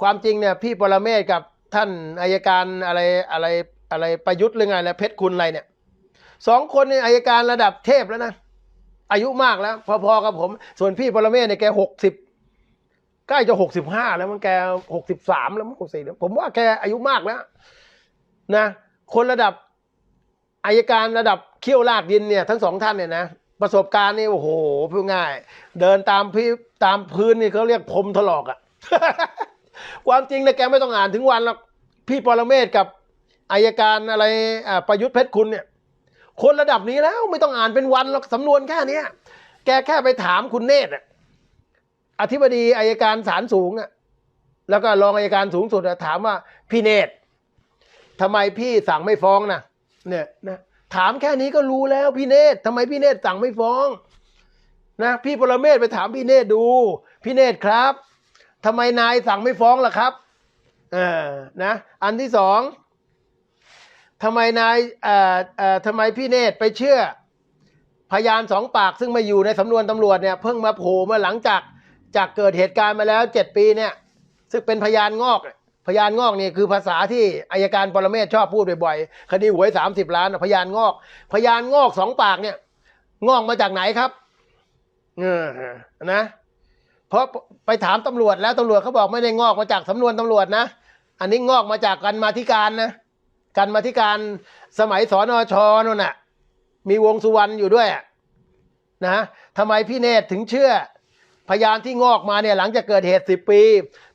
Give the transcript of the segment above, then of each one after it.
ความจริงเนี่ยพี่ปรเมศกับท่านอายการอะไรอะไรอะไรประยุทธ์หรือไงแล้วเพชรคุณอะไรเนี่ยสองคนเนี่ยอายการระดับเทพแล้วนะอายุมากแล้ว พอๆกับผม ส่วนพี่ปรเมศเนี่ยแกหกสิบใกล้จะหกสิบห้าแล้วมันแกหกสิบสามแล้วมั้งหกสี่ผมว่าแกอายุมากแล้วนะคนระดับอายการระดับเขี้ยวลากดินเนี่ยทั้งสองท่านเนี่ยนะประสบการณ์นี่โอ้โหพูดง่าย เดินตามพี่ตามพื้นนี่เขาเรียกพรมถลอกอะ่ะ ความจริงนะแกไม่ต้องอ่านถึงวันหรอกพี่ปรเมศกับอายการอะไรประยุทธ์เพชรคุณเนี่ย คนระดับนี้แล้วไม่ต้องอ่านเป็นวันหรอกสำนวนแค่นี้แกแค่ไปถามคุณเนตรอะอธิบดีอายการศาลสูงอะแล้วก็รองอายการสูงสุดถามว่าพี่เนตรทำไมพี่สั่งไม่ฟ้องนะเนี่ยนะถามแค่นี้ก็รู้แล้วพี่เนตรทำไมพี่เนตรสั่งไม่ฟ้องนะพี่ปรเมศไปถามพี่เนตรดู พี่เนตรครับ ทำไมนายสั่งไม่ฟ้องล่ะครับเออนะอันที่สองทำไมนายเอ่อเอ่อทำไมพี่เนตรไปเชื่อ พยานสองปากซึ่งมาอยู่ในสำนวนตำรวจเนี่ยเพิ่งมาโผล่มาหลังจากจากเกิดเหตุการณ์มาแล้วเจ็ดปีเนี่ยซึ่งเป็นพยานงอกพยานงอกนี่คือภาษาที่อายการปรเมศชอบพูดบ่อยๆคดีหวยสามสิบล้านนะพยานงอก พยานงอกสองปากเนี่ย งอกมาจากไหนครับเออนะ เพราะไปถามตำรวจแล้วตำรวจเขาบอกไม่ได้งอกมาจากสำนวนตำรวจนะ อันนี้งอกมาจากกันมาธิการนะกันมาธิการสมัยสอนอชนั่นน่ะ มีวงสุวรรณอยู่ด้วยนะทำไมพี่เนตรถึงเชื่อ พยานที่งอกมาเนี่ยหลังจากเกิดเหตุสิบปี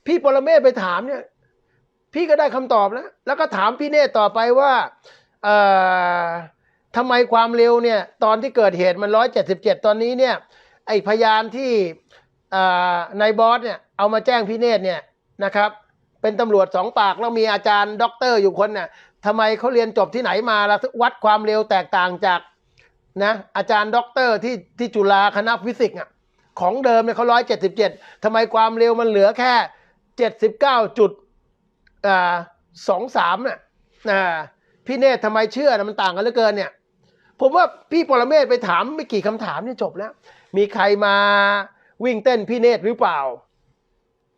พี่ปรเมศไปถามเนี่ย พี่ก็ได้คำตอบแล้วแล้วก็ถามพี่เนตรต่อไปว่าเอ่อทำไมความเร็วเนี่ย ตอนที่เกิดเหตุมันร้อยเจ็ดสิบเจ็ดตอนนี้เนี่ย ไอพยานที่ นายบอสเนี่ยเอามาแจ้งพี่เนตรเนี่ยนะครับ เป็นตำรวจสองปากแล้วมีอาจารย์ด็อกเตอร์อยู่คนน่ะทำไมเขาเรียนจบที่ไหนมาแล้ววัดความเร็วแตกต่างจากนะอาจารย์ด็อกเตอร์ที่ที่จุฬาคณะฟิสิกส์อะของเดิมเนี่ยเขาร้อยเจ็ดสิบเจ็ดทำไมความเร็วมันเหลือแค่เจ็ดสิบเก้าจุดสองสามเนี่ยพี่เนตรทำไมเชื่อนะมันต่างกันเหลือเกินเนี่ยผมว่าพี่ปรเมศไปถามไม่กี่คำถามนี่จบแล้ว มีใครมา วิ่งเต้นพี่เนตรหรือเปล่า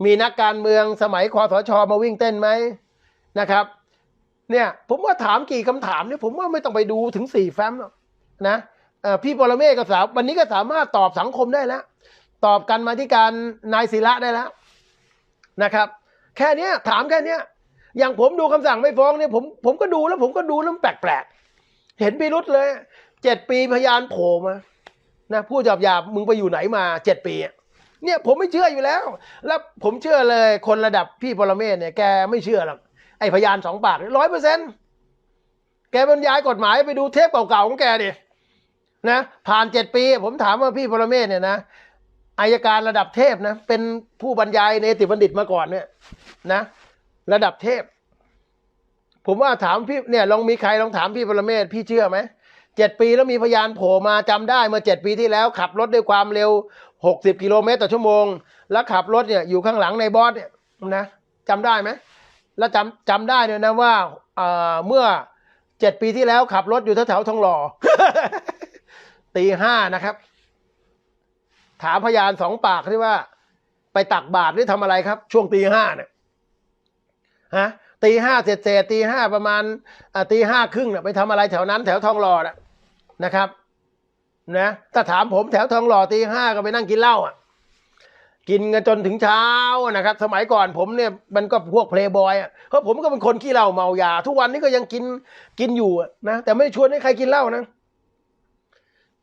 มีนักการเมืองสมัยคอสชมาวิ่งเต้นไหมนะครับ เนี่ยผมว่าถามกี่คำถามเนี่ยผมว่าไม่ต้องไปดูถึงสี่แฟ้มหรอกนะพี่ปรเมศก็สามวันนี้ก็สามารถตอบสังคมได้แล้ว ตอบกันมาที่การนายศิระได้แล้วนะครับ แค่เนี้ยถามแค่เนี้ยอย่างผมดูคำสั่งไม่ฟ้องเนี่ยผมผมก็ดูแล้วผมก็ดูแล้วมันแปลกๆ เห็นพิรุษเลยเจ็ดปีพยานโผล่มา นะพูดหยาบๆมึงไปอยู่ไหนมาเจ็ดปีเนี่ยผมไม่เชื่ออยู่แล้ว แล้วผมเชื่อเลยคนระดับพี่ปรเมศเนี่ยแกไม่เชื่อหรอกไอพยานสองปากร้อยเปอร์เซ็นต์แกบรรยายกฎหมายไปดูเทปเก่าๆของแกดินะผ่านเจ็ดปี ผมถามว่าพี่ปรเมศเนี่ยนะอายการระดับเทพนะ เป็นผู้บรรยายเนติบัณฑิตมาก่อนเนี่ยนะ ระดับเทพ ผมว่าถามพี่เนี่ยลองมีใครลองถามพี่ปรเมศพี่เชื่อไหม เจ็ดปีแล้วมีพยานโผล่มาจำได้เมื่อเจ็ดปีที่แล้วขับรถด้วยความเร็วหกสิบกิโลเมตรต่อชั่วโมง แล้วขับรถเนี่ยอยู่ข้างหลังในบอสเนี่ยนะจำได้ไหมแล้วจำจำได้เนี่ยนะว่าเอ่อเมื่อเจ็ดปีที่แล้วขับรถอยู่แถวๆทองหล่อตีห้านะครับ ถามพยานสองปากที่ว่า ไปตักบาตรหรือทำอะไรครับ ช่วงตีห้าเนี่ยฮะตีห้าเสร็จเสร็จตีห้าประมาณอ่าตีห้าครึ่งเนี่ยไปทำอะไรแถวนั้นแถวทองหล่อน่ะ นะครับนะถ้าถามผมแถวทองหล่อตีห้าก็ไปนั่งกินเหล้าอะ กินกันจนถึงเช้านะครับ สมัยก่อนผมเนี่ยมันก็พวกเพลย์บอยอะเพราะผมก็เป็นคนขี้เหล้าเมายา ทุกวันนี้ก็ยังกินกินอยู่นะแต่ไม่ชวนให้ใครกินเหล้านะ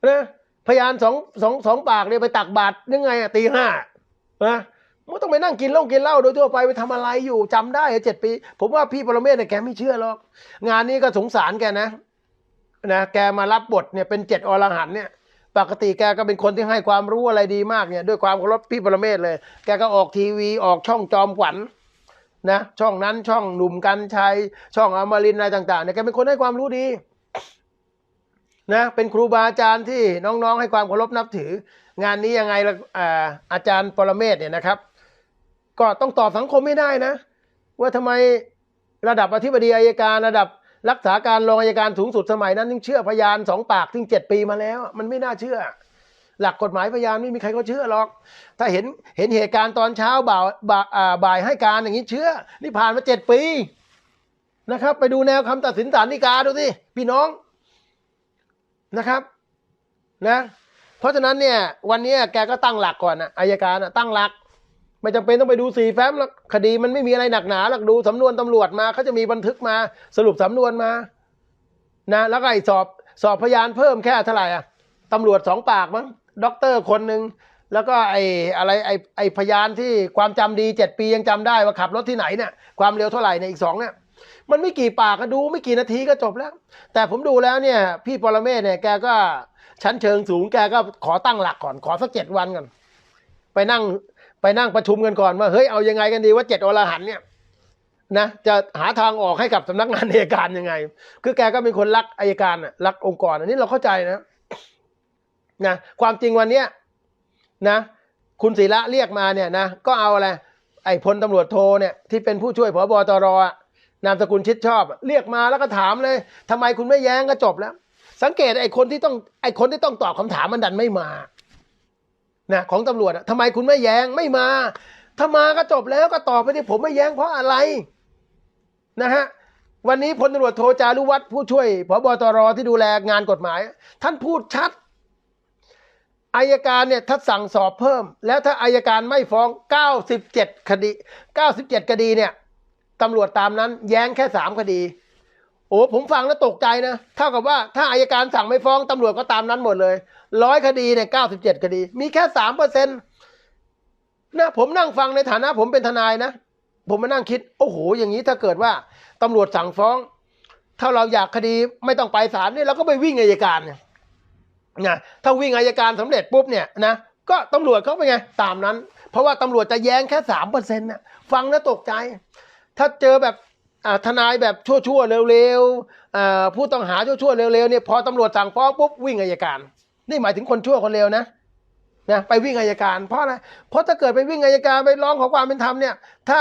นะพยานสองสองสองปากเนี่ยไปตักบาตรยังไงอะตีห้านะไม่ต้องไปนั่งกินเหล้ากินเหล้าโดยทั่วไปไปทำอะไรอยู่จำได้เจ็ดปี ผมว่าพี่ปรเมศเนี่ยแกไม่เชื่อหรอก งานนี้ก็สงสารแกนะ นะแกมารับบทเนี่ยเป็นเจ็ดอรหันเนี่ยปกติแกก็เป็นคนที่ให้ความรู้อะไรดีมากเนี่ยด้วยความเคารพพี่ปรเมศเลย แกก็ออกทีวีออกช่องจอมขวัญนะช่องนั้นช่องหนุ่มกันชัยช่องอมรินอะไรต่างๆเนี่ยแกเป็นคนให้ความรู้ดีนะเป็นครูบาอาจารย์ที่น้องๆ ให้ความเคารพนับถือ งานนี้ยังไงละอ่าอาจารย์ปรเมศเนี่ยนะครับ ก็ต้องตอบสังคมไม่ได้นะ ว่าทำไมระดับอธิบดีอายการระดับ รักษาการรองอายการสูงสุดสมัยนั้นยังเชื่อพยานสองปากถึงเจ็ดปีมาแล้ว มันไม่น่าเชื่อ หลักกฎหมายพยานไม่มีใครเขาเชื่อหรอก ถ้าเห็นเห็นเหตุการณ์ตอนเช้าบ่าวบ่าอ่าบ่ายให้การอย่างนี้เชื่อ นี่ผ่านมาเจ็ดปีนะครับ ไปดูแนวคำตัดสินศาลฎีกาดูสิพี่น้องนะครับนะเพราะฉะนั้นเนี่ยวันนี้แกก็ตั้งหลักก่อนนะอายการนะตั้งหลัก ไม่จำเป็นต้องไปดูสี่แฟ้มแล้วคดีมันไม่มีอะไรหนักหนาหรอกดูสำนวนตำรวจมาเขาจะมีบันทึกมาสรุปสำนวนมา นะ แล้วก็ไอ้สอบสอบพยานเพิ่มแค่เท่าไหร่อะตำรวจสองปากมั้งด็อกเตอร์คนหนึ่งแล้วก็ไอ้อะไรไอ้ไอ้พยานที่ความจำดีเจ็ดปียังจำได้ว่าขับรถที่ไหนเนี่ยความเร็วเท่าไหร่เนี่ยอีกสองเนี่ยมันไม่กี่ปากก็ดูไม่กี่นาทีก็จบแล้ว แต่ผมดูแล้วเนี่ย พี่ปรเมศเนี่ยแกก็ชั้นเชิงสูงแกก็ขอตั้งหลักก่อนขอสักเจ็ดวันก่อนไปนั่ง ไปนั่งประชุมกันก่อนว่าเฮ้ยเอายังไงกันดีว่าเจ็ดอรหันเนี่ยนะจะหาทางออกให้กับสำนักงานอัยการยังไง คือแกก็เป็นคนรักอัยการน่ะรักองค์กรอันนี้เราเข้าใจนะนะความจริงวันเนี้ยนะคุณศิระเรียกมาเนี่ยนะก็เอาอะไรไอ้พลตำรวจโทเนี่ยที่เป็นผู้ช่วยผบตรอนามสกุลชิดชอบ เรียกมาแล้วก็ถามเลยทำไมคุณไม่แย้งก็จบแล้ว สังเกตไอ้คนที่ต้องไอ้คนที่ต้องตอบคำถามมันดันไม่มา นะของตำรวจทำไมคุณไม่แย้งไม่มา ถ้ามาก็จบแล้วก็ตอบไปที่ผมไม่แย้งเพราะอะไรนะฮะวันนี้พลตำรวจโทจารุวัฒน์ผู้ช่วยพบตรที่ดูแลงานกฎหมาย ท่านพูดชัดอายการเนี่ยถ้าสั่งสอบเพิ่ม แล้วถ้าอายการไม่ฟ้อง 97 คดี 97 คดีเนี่ยตำรวจตามนั้นแย้งแค่ 3 คดี โอ้ผมฟังแล้วตกใจนะเท่ากับว่าถ้าอายการสั่งไม่ฟ้องตำรวจก็ตามนั้นหมดเลย ร้อยคดีเนี่ย97คดี มีแค่สามเปอร์เซ็นต์นะผมนั่งฟังในฐานะผมเป็นทนายนะ ผมมานั่งคิด โอ้โห อย่างนี้ถ้าเกิดว่าตำรวจสั่งฟ้อง ถ้าเราอยากคดีไม่ต้องไปศาลเนี่ยเราก็ไปวิ่งอัยการเนี่ยนะถ้าวิ่งอัยการสำเร็จปุ๊บเนี่ยนะก็ตำรวจเขาเป็นไงตามนั้น เพราะว่าตำรวจจะแย้งแค่สามเปอร์เซ็นต์น่ะฟังแล้วตกใจ ถ้าเจอแบบทนายแบบชั่วๆเร็วๆผู้ต้องหาชั่วๆเร็วๆเนี่ยพอตำรวจสั่งฟ้องปุ๊บวิ่งอัยการ นี่หมายถึงคนชั่วคนเร็วนะนะไปวิ่งอัยการ เพราะอะไรเพราะถ้าเกิดไปวิ่งอัยการไปร้องขอความเป็นธรรมเนี่ย ถ้า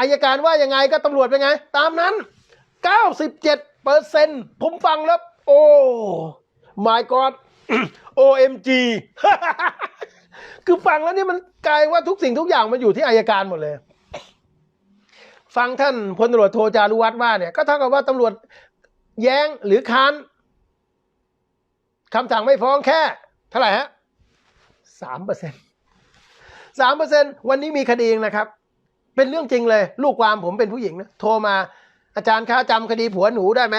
อัยการว่ายังไงก็ตำรวจเป็นไง ตามนั้น 97เปอร์เซ็นต์ผมฟังแล้ว โอ้ my god OMG คือฟังแล้วนี่มันกลายว่าทุกสิ่งทุกอย่างมันอยู่ที่อัยการหมดเลย ฟังท่านพลตำรวจโทจารุวัฒน์ว่าเนี่ยก็เท่ากับว่าตำรวจแย้งหรือค้าน คำสั่งไม่ฟ้องแค่เท่าไหร่ฮะสามเปอร์เซ็นต์สามเปอร์เซ็นต์วันนี้มีคดีนะครับ เป็นเรื่องจริงเลย ลูกความผมเป็นผู้หญิงนะโทรมาอาจารย์คะจำคดีผัวหนูได้ไหม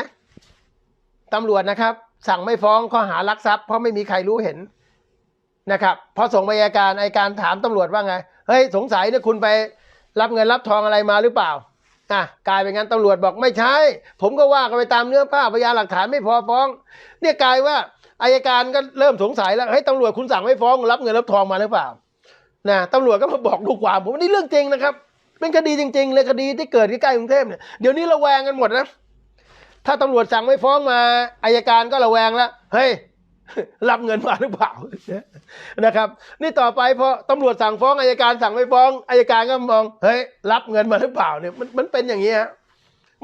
ตำรวจนะครับ สั่งไม่ฟ้องข้อหารักทรัพย์เพราะไม่มีใครรู้เห็นนะครับพอส่งไปอัยการอัยการถามตำรวจว่าไงเฮ้ยสงสัยเนี่ยคุณไปรับเงินรับทองอะไรมาหรือเปล่าอะกลายเป็นงั้นตำรวจบอกไม่ใช่ ผมก็ว่ากันไปตามเนื้อผ้าพยานหลักฐานไม่พอฟ้อง เนี่ยกลายว่า อายการก็เริ่มสงสัยแล้วเฮ้ยตำรวจคุณสั่งไม่ฟ้องรับเงินรับทองมาหรือเปล่านะตำรวจก็มาบอกลูกความผมนี่เรื่องจริงนะครับ เป็นคดีจริงๆเลยคดีที่เกิดใกล้กรุงเทพเนี่ยเดี๋ยวนี้ระแวงกันหมดนะถ้าตำรวจสั่งไม่ฟ้องมาอายการก็ระแวงแล้วเฮ้ยรับเงินมาหรือเปล่านะครับ นี่ต่อไปพอตำรวจสั่งฟ้องอายการสั่งไม่ฟ้องอายการก็มองเฮ้ยรับเงินมาหรือเปล่าเนี่ยมันมันเป็นอย่างนี้ฮะ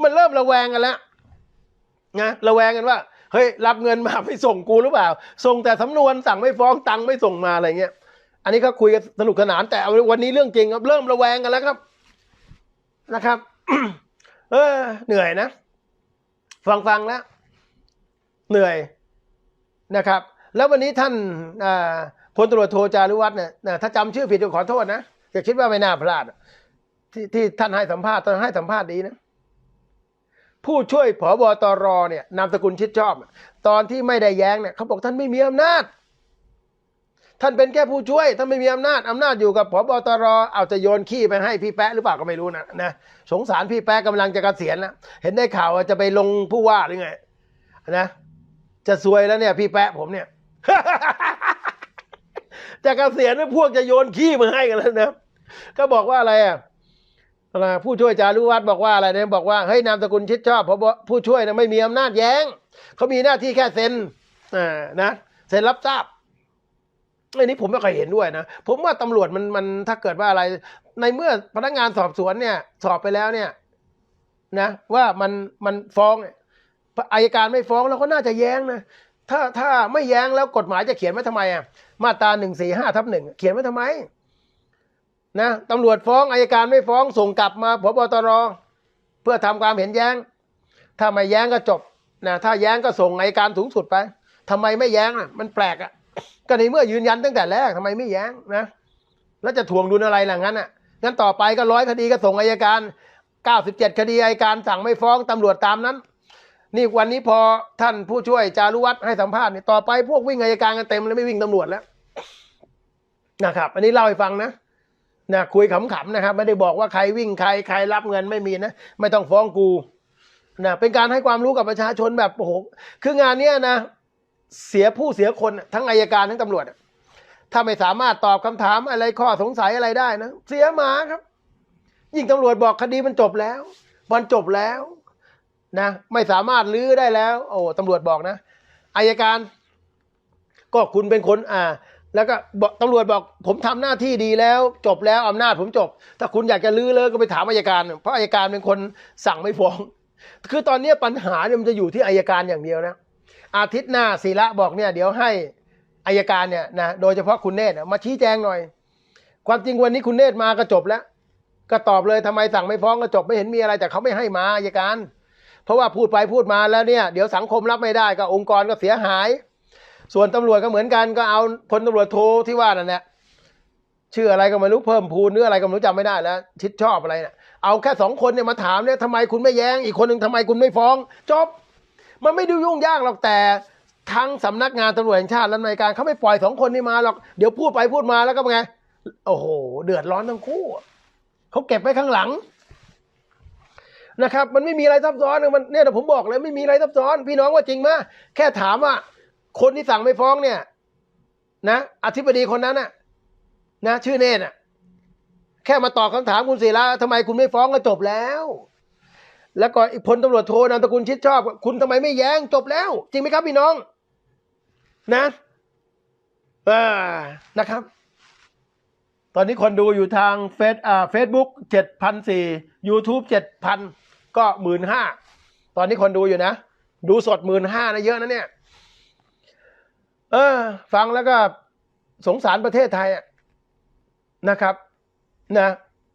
มันเริ่มระแวงกันแล้วนะระแวงกันว่า เฮ้ยรับเงินมาไม่ส่งกูหรือเปล่า ส่งแต่สำนวนสั่งไม่ฟ้องตังค์ไม่ส่งมาอะไรเงี้ย อันนี้ก็คุยกันสนุกสนานแต่วันนี้เรื่องจริงครับเริ่มระแวงกันแล้วครับนะครับ เออเหนื่อยนะ ฟังฟังแล้วเหนื่อยนะครับ แล้ววันนี้ท่านพลตรวจโทจารุวัฒน์เนี่ยถ้าจำชื่อผิดก็ขอโทษนะอย่าคิดว่าไม่น่าพลาดที่ที่ท่านให้สัมภาษณ์ตอนให้สัมภาษณ์ดีนะ ผู้ช่วยผบตรเนี่ยนามสกุลชิดชอบ ตอนที่ไม่ได้แย้งเนี่ยเขาบอกท่านไม่มีอำนาจ ท่านเป็นแค่ผู้ช่วยท่านไม่มีอำนาจอำนาจอยู่กับผบตรเอาจะโยนขี้ไปให้พี่แป๊ะหรือเปล่าก็ไม่รู้นะนะสงสารพี่แป๊ะกำลังจะเกษียณแล้วเห็นได้ข่าวว่าจะไปลงผู้ว่าหรือไงนะจะซวยแล้วเนี่ย พี่แป๊ะผมเนี่ยจะเกษียณแล้วพวกจะโยนขี้มาให้กันแล้วนะก็บอกว่าอะไรอะอะ ผู้ช่วยจารุวัฒน์บอกว่าอะไรเนี่ยบอกว่าเฮ้ยนามสกุลชิดชอบเพราะผู้ช่วยนะไม่มีอำนาจแย้งเขามีหน้าที่แค่เซ็นอ่านะเซ็นรับทราบอันนี้ผมไม่เคยเห็นด้วยนะผมว่าตำรวจมันมันถ้าเกิดว่าอะไร ในเมื่อพนักงานสอบสวนเนี่ย สอบไปแล้วเนี่ย นะ ว่ามันมันฟ้องอายการไม่ฟ้องเราก็น่าจะแย้งนะถ้าถ้าไม่แย้งแล้วกฎหมายจะเขียนไว้ทำไมอะมาตราหนึ่งสี่ห้าทับหนึ่งเขียนไว้ทำไม นะตำรวจฟ้องอายการไม่ฟ้องส่งกลับมาพบตรเพื่อทำความเห็นแย้ง ถ้าไม่แย้งก็จบนะถ้าแย้งก็ส่งอายการสูงสุดไปทำไมไม่แย้งอะ มันแปลกอะก็ในเมื่อยืนยันตั้งแต่แรกทำไมไม่แย้งนะแล้วจะทวงดุลอะไรหล่ะงั้นอะงั้นต่อไปก็ร้อยคดีก็ส่งอายการเก้าสิบเจ็ดคดีอายการสั่งไม่ฟ้องตำรวจตามนั้น นี่วันนี้พอท่านผู้ช่วยจารุวัฒน์ให้สัมภาษณ์นี่ต่อไปพวกวิ่งอายการกันเต็มเลยไม่วิ่งตำรวจแล้วนะครับ อันนี้เล่าให้ฟังนะ นะคุยขำๆนะครับ ไม่ได้บอกว่าใครวิ่งใครใครรับเงินไม่มีนะ ไม่ต้องฟ้องกูนะเป็นการให้ความรู้กับประชาชนแบบโอ้โหคืองานเนี้ยนะ เสียผู้เสียคนทั้งอายการทั้งตำรวจ ถ้าไม่สามารถตอบคำถามอะไรข้อสงสัยอะไรได้นะ เสียหมาครับ ยิ่งตำรวจบอกคดีมันจบแล้วมันจบแล้วนะ ไม่สามารถลื้อได้แล้ว โอ้ตำรวจบอกนะอายการ ก็คุณเป็นคนอ่า แล้วก็บอกตำรวจบอกผมทำหน้าที่ดีแล้ว จบแล้วอำนาจผมจบ ถ้าคุณอยากจะลื้อเลยก็ไปถามอายการ เพราะอายการเป็นคนสั่งไม่ฟ้อง คือตอนนี้ปัญหาเนี่ยมันจะอยู่ที่อายการอย่างเดียวนะ อาทิตย์หน้าศิระบอกเนี่ยเดี๋ยวให้อายการเนี่ยนะโดยเฉพาะคุณเนตมาชี้แจงหน่อย ความจริงวันนี้คุณเนตมาก็จบแล้ว ก็ตอบเลยทำไมสั่งไม่ฟ้องก็จบไม่เห็นมีอะไรแต่เขาไม่ให้มาอายการ เพราะว่าพูดไปพูดมาแล้วเนี่ยเดี๋ยวสังคมรับไม่ได้ก็องค์กรก็เสียหาย ส่วนตำรวจก็เหมือนกันก็เอาพลตำรวจโทที่ว่านั่นแหละชื่ออะไรก็ไม่รู้เพิ่มพูนหรืออะไรก็ไม่รู้จำไม่ได้แล้วชิดชอบอะไรเนี่ยเอาแค่สองคนเนี่ยมาถามเนี่ยทำไมคุณไม่แย้ง อีกคนหนึ่งทำไมคุณไม่ฟ้อง จบ มันไม่ดูยุ่งยากหรอกแต่ทั้งสำนักงานตำรวจแห่งชาติและน่วยการเขาไม่ปล่อยสองคนนี้มาหรอกเดี๋ยวพูดไปพูดมาแล้วก็เป็นไงโอ้โห เดือดร้อนทั้งคู่เขาเก็บไว้ข้างหลังนะครับ มันไม่มีอะไรซับซ้อนมันเนี่ยผมบอกเลยไม่มีอะไรซับซ้อน พี่น้องว่าจริงไหมแค่ถามว่า คนที่สั่งไม่ฟ้องเนี่ย นะอธิบดีคนนั้นน่ะ นะชื่อเนตรน่ะ แค่มาตอบคำถามคุณศิระทำไมคุณไม่ฟ้องก็จบแล้ว แล้วก็อีกพลตำรวจโทนามตระกุลชิดชอบ คุณทำไมไม่แย้งจบแล้ว จริงไหมครับพี่น้อง นะอ่านะครับ ตอนนี้คนดูอยู่ทางเฟซอ่าเฟซบุ๊กเจ็ดพันสี่ยูทูบเจ็ดพันก็หมื่นห้าตอนนี้คนดูอยู่นะ ดูสดหมื่นห้านะเยอะนะเนี่ย เออ ฟังแล้วก็สงสารประเทศไทยอะนะครับ นะ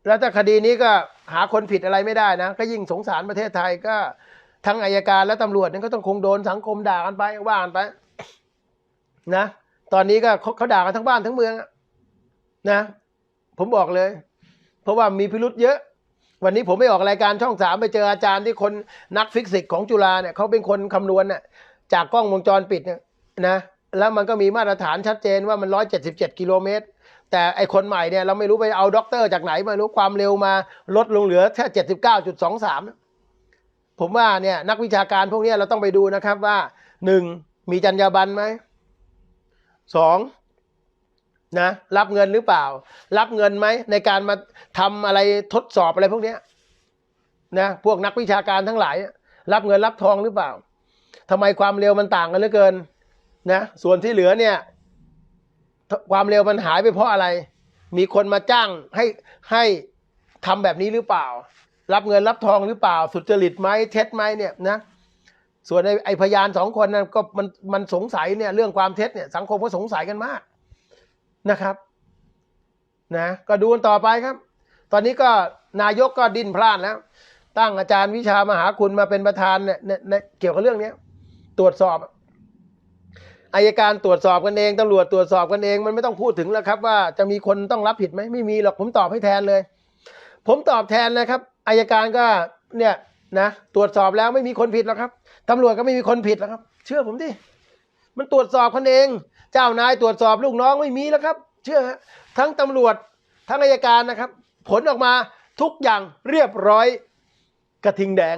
แล้วถ้าคดีนี้ก็หาคนผิดอะไรไม่ได้นะ ก็ยิ่งสงสารประเทศไทยก็ทั้งอายการและตำรวจนี่ก็ต้องคงโดนสังคมด่ากันไปว่ากันไป นะ ตอนนี้ก็เขาเขาด่ากันทั้งบ้านทั้งเมืองนะ ผมบอกเลย เพราะว่ามีพิรุษเยอะวันนี้ผมไม่ออกรายการช่องสามไปเจออาจารย์ที่คนนักฟิสิกส์ของจุฬาเนี่ยเขาเป็นคนคำนวณน่ะจากกล้องวงจรปิดเนี่ยนะ แล้วมันก็มีมาตรฐานชัดเจนว่ามันร้อยเจ็ดสิบเจ็ดกิโลเมตร แต่ไอคนใหม่เนี่ยเราไม่รู้ไปเอาด็อกเตอร์จากไหนม่รู้ความเร็วมาลดลงเหลือแค่เจ็ดสิบเก้าจุดสองสามผมว่าเนี่ยนักวิชาการพวกนี้เราต้องไปดูนะครับว่าหนึ่งมีจรรยาบรรณไหมสองนะรับเงินหรือเปล่า รับเงินไหมในการมาทำอะไรทดสอบอะไรพวกนี้นะพวกนักวิชาการทั้งหลาย รับเงินรับทองหรือเปล่าทำไมความเร็วมันต่างกันเหลือเกิน นะส่วนที่เหลือเนี่ยความเร็วมันหายไปเพราะอะไร มีคนมาจ้างให้ให้ทำแบบนี้หรือเปล่า รับเงินรับทองหรือเปล่า สุจริตไหมเท็จไหมเนี่ยนะส่วนไอ้ไอพยานสองคนนั้นก็มันมันสงสัยเนี่ยเรื่องความเท็จเนี่ยสังคมก็สงสัยกันมากนะครับนะก็ดูกันต่อไปครับ ตอนนี้ก็นายกก็ดิ้นพลาดแล้ว ตั้งอาจารย์วิชามหาคุณมาเป็นประธานเนี่ยในเกี่ยวกับเรื่องเนี้ยตรวจสอบ อายการตรวจสอบกันเองตำรวจตรวจสอบกันเองมันไม่ต้องพูดถึงแล้วครับ ว่าจะมีคนต้องรับผิดไหมไม่มีหรอกผมตอบให้แทนเลย ผมตอบแทนนะครับอายการก็เนี่ยนะตรวจสอบแล้วไม่มีคนผิดแล้วครับตำรวจก็ไม่มีคนผิดแล้วครับ เชื่อผมดิมันตรวจสอบกันเอง เจ้านายตรวจสอบลูกน้องไม่มีแล้วครับ เชื่อฮะทั้งตำรวจทั้งอายการนะครับ ผลออกมาทุกอย่างเรียบร้อยกระทิงแดง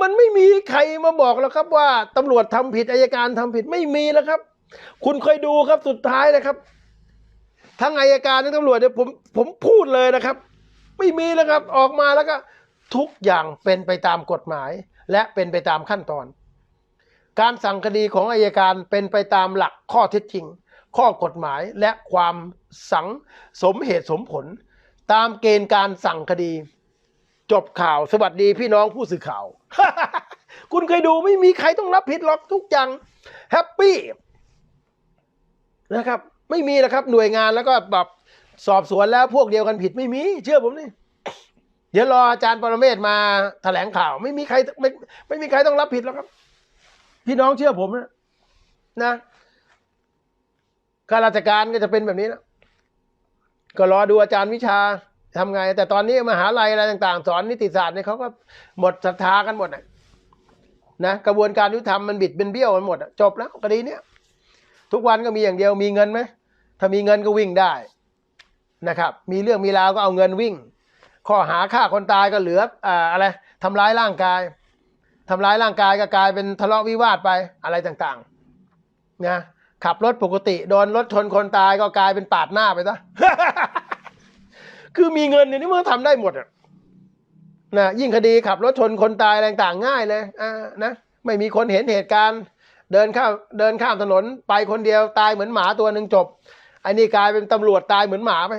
มันไม่มีใครมาบอกแล้วครับว่าตำรวจทำผิดอายการทำผิดไม่มีแล้วครับ คุณเคยดูครับสุดท้ายนะครับ ทั้งอายการทั้งตำรวจเนี่ยผมผมพูดเลยนะครับ ไม่มีแล้วครับออกมาแล้วก็ ทุกอย่างเป็นไปตามกฎหมาย และเป็นไปตามขั้นตอน การสั่งคดีของอายการเป็นไปตามหลักข้อเท็จจริง ข้อกฎหมายและความสังสมเหตุสมผล ตามเกณฑ์การสั่งคดี จบข่าวสวัสดีพี่น้องผู้สื่อข่าว คุณเคยดูไม่มีใครต้องรับผิดหรอกทุกอย่างแฮปปี้นะครับ ไม่มีแล้วครับ หน่วยงานแล้วก็แบบสอบสวนแล้วพวกเดียวกันผิดไม่มี เชื่อผมนี่เดี๋ยวรออาจารย์ปรเมศมาแถลงข่าว ไม่มีใครไม่ไม่มีใครต้องรับผิดหรอกครับ พี่น้องเชื่อผมนะนะข้าราชการก็จะเป็นแบบนี้นะก็รอดูอาจารย์วิชา ทำไง แต่ตอนนี้มหาลัยอะไรต่าง ๆ สอนนิติศาสตร์เนี่ยเขาก็หมดศรัทธากันหมดนะนะกระบวนการยุติธรรมมันบิดเป็นเบี้ยวมันหมดจบแล้วคดีเนี้ยทุกวันก็มีอย่างเดียวมีเงินไหมถ้ามีเงินก็วิ่งได้นะครับ มีเรื่องมีราวก็เอาเงินวิ่ง ข้อหาฆ่าคนตายก็เหลืออ่าอะไรทำร้ายร่างกายทำร้ายร่างกายก็กลายเป็นทะเลาะวิวาทไปอะไรต่างๆนะขับรถปกติโดนรถชนคนตายก็กลายเป็นปาดหน้าไปซะ คือมีเงินเนี่ยนี่มันทำได้หมดอะนะยิ่งคดีขับรถชนคนตายอะไรต่างง่ายเลยอ่านะไม่มีคนเห็นเหตุการณ์ เดินข้ามเดินข้ามถนนไปคนเดียวตายเหมือนหมาตัวหนึ่งจบไอ้นี่กลายเป็นตำรวจตายเหมือนหมาไป